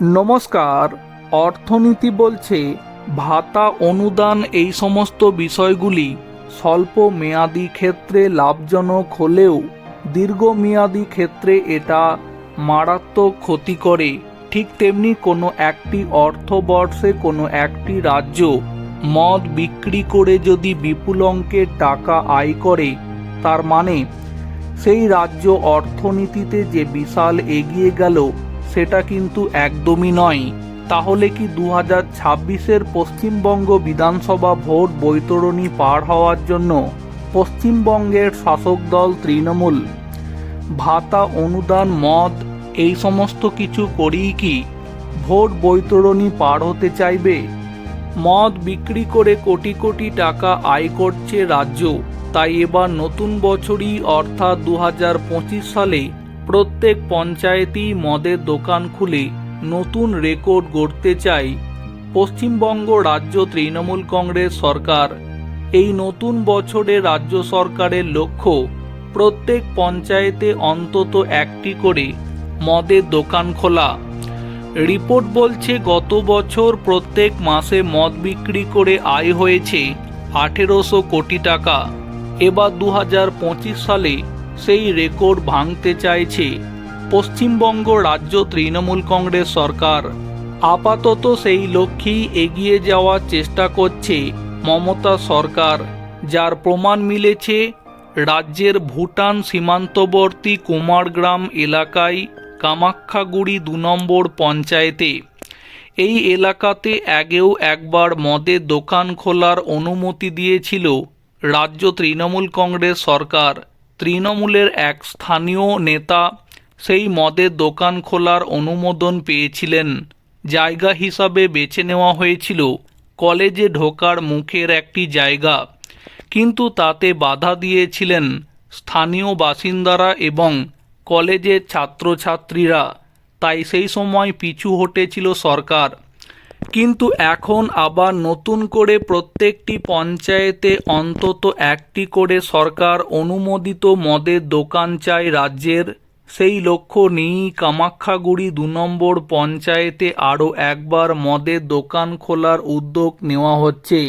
নমস্কার, অর্থনীতি বলছে ভাতা, অনুদান এই সমস্ত বিষয়গুলি স্বল্প মেয়াদি ক্ষেত্রে লাভজনক হলেও দীর্ঘমেয়াদী ক্ষেত্রে এটা মারাত্মক ক্ষতি করে। ঠিক তেমনি কোনো একটি অর্থবর্ষে কোনো একটি রাজ্য মদ বিক্রি করে যদি বিপুল অঙ্কের টাকা আয় করে, তার মানে সেই রাজ্য অর্থনীতিতে যে বিশাল এগিয়ে গেল সেটা কিন্তু একদমই নয়। তাহলে কি দু হাজার ছাব্বিশের পশ্চিমবঙ্গ বিধানসভা ভোট বৈতরণী পার হওয়ার জন্য পশ্চিমবঙ্গের শাসক দল তৃণমূল, ভাতা, অনুদান, মদ, এই সমস্ত কিছু করেই কি ভোট বৈতরণী পার হতে চাইবে? মদ বিক্রি করে কোটি কোটি টাকা আয় করছে রাজ্য। তাই এবার নতুন বছরই অর্থাৎ দু হাজার পঁচিশ সালে প্রত্যেক পঞ্চায়েতই মদের দোকান খুলে নতুন রেকর্ড গড়তে চাই পশ্চিমবঙ্গ রাজ্য তৃণমূল কংগ্রেস সরকার। এই নতুন বছরে রাজ্য সরকারের লক্ষ্য প্রত্যেক পঞ্চায়েতে অন্তত একটি করে মদের দোকান খোলা। রিপোর্ট বলছে, গত বছর প্রত্যেক মাসে মদ বিক্রি করে আয় হয়েছে আঠেরোশো কোটি টাকা। এবার দু হাজার পঁচিশ সালে সেই রেকর্ড ভাঙতে চাইছে পশ্চিমবঙ্গ রাজ্য তৃণমূল কংগ্রেস সরকার। আপাতত সেই লক্ষ্যেই এগিয়ে যাওয়ার চেষ্টা করছে মমতা সরকার, যার প্রমাণ মিলেছে রাজ্যের ভুটান সীমান্তবর্তী কুমারগ্রাম এলাকায় কামাখ্যাগুড়ি দু নম্বর পঞ্চায়েতে। এই এলাকাতে আগেও একবার মদের দোকান খোলার অনুমতি দিয়েছিল রাজ্য তৃণমূল কংগ্রেস সরকার। তৃণমূলের এক স্থানীয় নেতা সেই মদের দোকান খোলার অনুমোদন পেয়েছিলেন। জায়গা হিসাবে বেছে নেওয়া হয়েছিল। কলেজে ঢোকার মুখের একটি জায়গা। কিন্তু তাতে বাধা দিয়েছিলেন স্থানীয় বাসিন্দারা এবং কলেজের ছাত্রছাত্রীরা। তাই সেই সময় পিছু হটেছিল সরকার। কিন্তু এখন আবার নতুন করে প্রত্যেকটি পঞ্চায়েতে অন্তত একটি করে সরকার অনুমোদিত মদের দোকান চাই রাজ্যের। সেই লক্ষ্য নিয়েই কামাখ্যাগুড়ি দু নম্বর পঞ্চায়েতে আরও একবার মদের দোকান খোলার উদ্যোগ নেওয়া হচ্ছে।